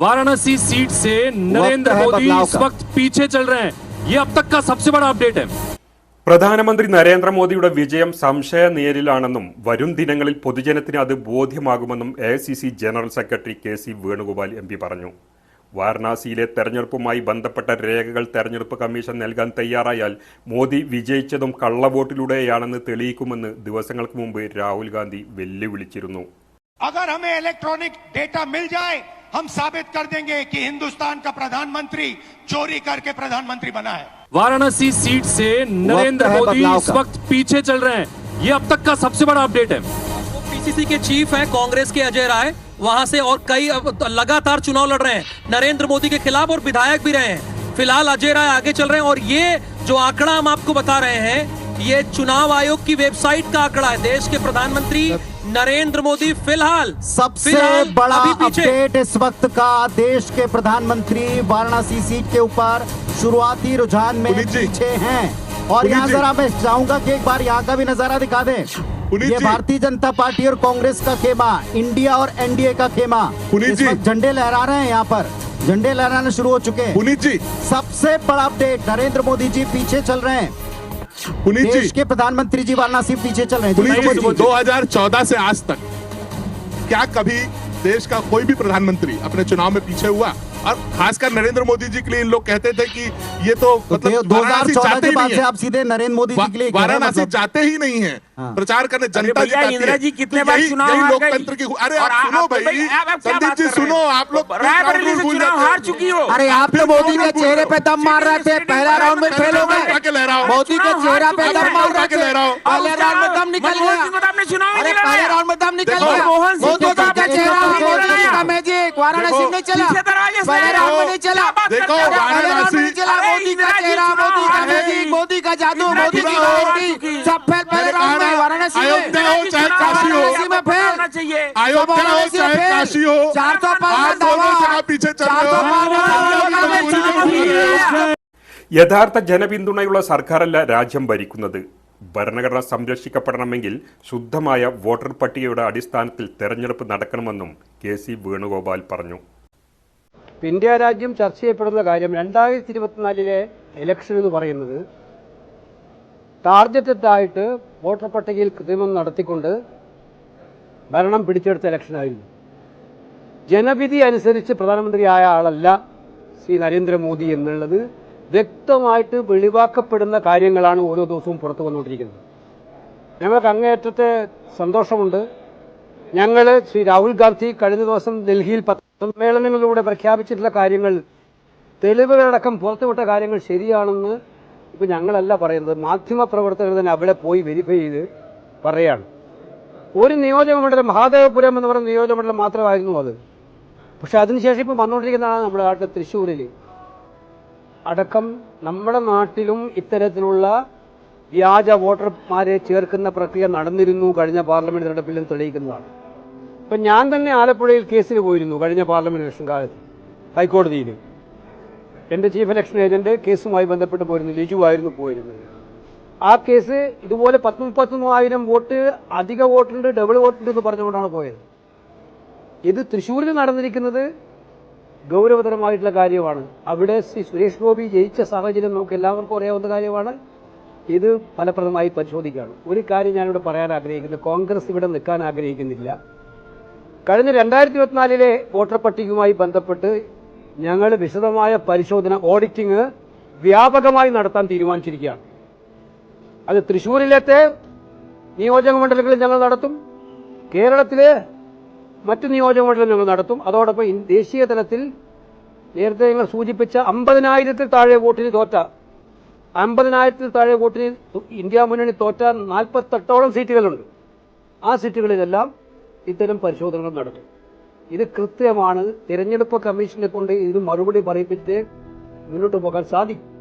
Varanasi seat से नरेंद्र है मोदी बदलाव इस का। वक्त पीछे चल रहे हैं ये अब तक का सबसे बड़ा अपडेट है പ്രധാനമന്ത്രി നരേന്ദ്രമോദിയുടെ വിജയം സംശയനീയലിലാണെന്നും വരും ദിനങ്ങളിൽ പൊതുജനത്തിന് അത് ബോധ്യമാകുമെന്നും A general secretary K C Venugopal M P പറഞ്ഞു വാരണാസിയിലെ തെരഞ്ഞെടുപ്പുമായി ബന്ധപ്പെട്ട രേഖകൾ തെരഞ്ഞെടുപ്പ് കമ്മീഷൻ നൽകാൻ തയ്യാറായാൽ മോദി വിജയിച്ചതും കള്ളവോട്ടിലൂടെയാണെന്ന് തെളിയിക്കുമെന്ന് ദിവസങ്ങൾക്ക് മുമ്പ് രാഹുൽ ഗാന്ധി വെല്ലുവിളിച്ചിരുന്നു अगर हमें इलेक्ट्रॉनिक डेटा मिल जाए हम साबित कर देंगे कि हिंदुस्तान का प्रधानमंत्री चोरी करके प्रधानमंत्री बना है। वाराणसी सीट से नरेंद्र मोदी इस वक्त पीछे चल रहे हैं। ये अब तक का सबसे बड़ा अपडेट है। वो पीसीसी के चीफ हैं कांग्रेस के अजय राय। वहाँ से और कई लगातार चुनाव लड़ रहे हैं। नरेंद्र मोदी के खिलाफ और विधायक भी रहे हैं। फ़िलहाल अजय राय आगे चल रहे हैं और ये जो आंकड़ा हम आपको बता रहे हैं ये चुनाव आयोग की वेबसाइट का आंकड़ा है। देश के प्रधानमंत्री नरेंद्र मोदी फ़िलहाल सबसे फ़िलहाल बड़ा अपडेट इस वक्त का देश के प्रधानमंत्री वाराणसी सीट के ऊपर शुरुआती रुझान में। पीछे हैं। और यहाँ। जरा मैं चाहूँगा कि एक बार यहाँ का भी नज़ारा दिखा दें। ये भारतीय जनता पार्टी और कांग्रेस का खेमा इंडिया और एनडीए का खेमा। इस। वक्त झंडे लहरा रहे हैं यहाँ पर। झंडे लहराना शुरू हो चुके हैं। पुनीत जी। सबसे बड़ा अपडेट नरेंद्र मोदी जी पीछे चल रहे हैं। पुनीत देश के प्रधानमंत्री जी वाराणसी पीछे चल रहे हैं। दो हज़ार। 2014 से आज तक क्या कभी देश का कोई भी प्रधानमंत्री अपने चुनाव में पीछे हुआ? और खासकर नरेंद्र मोदी जी के लिए इन लोग कहते थे कि ये तो तो मतलब दो हज़ार वाराणसी चौदह के ही बाद से है। आप सीधे नरेंद्र मोदी जी के लिए हैं, वाराणसी मतलब- जाते ही नहीं है। हाँ। प्रचार करने जनता जिताती इंदिरा जी कितने बार चुनाव यही हार लोकतंत्र की अरे आप सुनो आप- भाई संदीप जी सुनो आप लोग चुनाव हार चुकी हो। अरे आप तो मोदी के चेहरे पे दम मार रहे थे पहला राउंड में फेल हो गए मोदी के चेहरा हार पे दम मार रहे थे पहले राउंड में दम निकल तो गया। पहले। राउंड में दम निकल गया। मनमोहन सिंह वाराणसी देखो, में चला पीछे दरवाजे से पहले देखो, राउंड में नहीं चला क्या बात देखो, करते हो? पहले राउंड में नहीं चला अरे मोदी का इंदिरा जी चेहरा चुनाव मोदी का हार गई। मैजिक मोदी का जादू इंदिरा मोदी जी की चुनाव हार गारंटी चुकी। सब फेल पहले मैंने राउंड कहा में ना, वाराणसी में अयोध्या हो चाहे चुनाव काशी हो वाराणसी में फेल होना चाहिए अयोध्या हो वाराणसी में चाहे फेल। काशी हो चार सौ आप पाँच दोनों जगह पीछे चल रहे हो യഥാർത്ഥ ജനപിന്തുണയുള്ള സർക്കാരല്ല രാജ്യം ഭരിക്കുന്നത് ഭരണഘടന സംരക്ഷിക്കപ്പെടണമെങ്കിൽ ശുദ്ധമായ വോട്ടർ പട്ടികയുടെ അടിസ്ഥാനത്തിൽ തെരഞ്ഞെടുപ്പ് നടക്കണമെന്നും കെ സി വേണുഗോപാൽ പറഞ്ഞു. ഇന്ത്യ രാജ്യം ചർച്ച ചെയ്യപ്പെടുന്ന കാര്യം രണ്ടായിരത്തി ഇരുപത്തിനാലിലെ ഇലക്ഷൻ എന്ന് പറയുന്നത് ടാർഗറ്റഡായിട്ട് വോട്ടർ പട്ടികയിൽ കൃത്രിമം നടത്തിക്കൊണ്ട് ഭരണം പിടിച്ചെടുത്ത ഇലക്ഷനായിരുന്നു ജനവിധി അനുസരിച്ച് പ്രധാനമന്ത്രിയായ ആളല്ല ശ്രീ നരേന്ദ്രമോദി എന്നുള്ളത് വ്യക്തമായിട്ട് വെളിവാക്കപ്പെടുന്ന കാര്യങ്ങളാണ് ഓരോ ദിവസവും പുറത്തു വന്നുകൊണ്ടിരിക്കുന്നത്. ഞങ്ങൾക്ക് അങ്ങേയറ്റത്തെ സന്തോഷമുണ്ട്. ഞങ്ങൾ ശ്രീ രാഹുൽ ഗാന്ധി കഴിഞ്ഞ ദിവസം ഡൽഹിയിൽ പത്രസമ്മേളനങ്ങളിലൂടെ പ്രഖ്യാപിച്ചിട്ടുള്ള കാര്യങ്ങൾ തെളിവുകളടക്കം പുറത്തുവിട്ട കാര്യങ്ങൾ ശരിയാണെന്ന് ഇപ്പോൾ ഞങ്ങളല്ല പറയുന്നത്. മാധ്യമപ്രവർത്തകർ തന്നെ അവിടെ പോയി വെരിഫൈ ചെയ്ത് പറയുകയാണ് ഒരു നിയോജകമണ്ഡലം മഹാദേവപുരം എന്ന് പറയുന്ന നിയോജകമണ്ഡലം മാത്രമായിരുന്നു അത്. പക്ഷെ അതിനുശേഷം ഇപ്പോൾ വന്നുകൊണ്ടിരിക്കുന്നതാണ് നമ്മുടെ നാട്ടിൽ തൃശ്ശൂരിൽ അടക്കം നമ്മുടെ നാട്ടിലും ഇത്തരത്തിലുള്ള വ്യാജ വോട്ടർമാരെ ചേർക്കുന്ന പ്രക്രിയ നടന്നിരുന്നു കഴിഞ്ഞ പാർലമെന്റ് തെരഞ്ഞെടുപ്പിലും തെളിയിക്കുന്നതാണ്. ഇപ്പം ഞാൻ തന്നെ ആലപ്പുഴയിൽ കേസിൽ പോയിരുന്നു കഴിഞ്ഞ പാർലമെന്റ് ഇലക്ഷൻ കാലത്ത് ഹൈക്കോടതിയിൽ എന്റെ ചീഫ് ഇലക്ഷൻ ഏജന്റ് കേസുമായി ബന്ധപ്പെട്ട് പോയിരുന്നു ലിജു ആയിരുന്നു പോയിരുന്നത്. ആ കേസ് ഇതുപോലെ പത്ത് മുപ്പത്തൊന്നായിരം വോട്ട് അധിക വോട്ടുണ്ട് ഡബിൾ വോട്ടുണ്ട് എന്ന് പറഞ്ഞുകൊണ്ടാണ് പോയത്. ഇത് തൃശ്ശൂരിൽ നടന്നിരിക്കുന്നത് ഗൗരവതരമായിട്ടുള്ള കാര്യമാണ്. അവിടെ ശ്രീ സുരേഷ് ഗോപി ജയിച്ച സാഹചര്യം നമുക്ക് എല്ലാവർക്കും അറിയാവുന്ന കാര്യമാണ്. ഇത് ഫലപ്രദമായി പരിശോധിക്കുകയാണ്. ഒരു കാര്യം ഞാനിവിടെ പറയാൻ ആഗ്രഹിക്കുന്നു. കോൺഗ്രസ് ഇവിടെ നിൽക്കാൻ ആഗ്രഹിക്കുന്നില്ല. കഴിഞ്ഞ രണ്ടായിരത്തി ഇരുപത്തിനാലിലെ വോട്ടർ പട്ടികയുമായി ബന്ധപ്പെട്ട് ഞങ്ങൾ വിശദമായ പരിശോധന ഓഡിറ്റിംഗ് വ്യാപകമായി നടത്താൻ തീരുമാനിച്ചിരിക്കുകയാണ്. അത് തൃശ്ശൂരിലത്തെ നിയോജക മണ്ഡലങ്ങളിൽ ഞങ്ങൾ നടത്തും. കേരളത്തിലെ മറ്റ് നിയോജക മണ്ഡലം ഞങ്ങൾ നടത്തും. അതോടൊപ്പം ദേശീയ തലത്തിൽ നേരത്തെ ഞങ്ങൾ സൂചിപ്പിച്ച അമ്പതിനായിരത്തിൽ താഴെ വോട്ടിന് തോറ്റ അമ്പതിനായിരത്തിൽ താഴെ വോട്ടിന് ഇന്ത്യ മുന്നണി തോറ്റ നാൽപ്പത്തെട്ടോളം സീറ്റുകളുണ്ട്. ആ സീറ്റുകളിലെല്ലാം ഇത്തരം പരിശോധനകൾ നടത്തും ഇത് കൃത്യമാണ്. തിരഞ്ഞെടുപ്പ് കമ്മീഷനെ കൊണ്ട് ഇത് മറുപടി പറയിപ്പിച്ച് മുന്നോട്ട് പോകാൻ സാധിക്കും.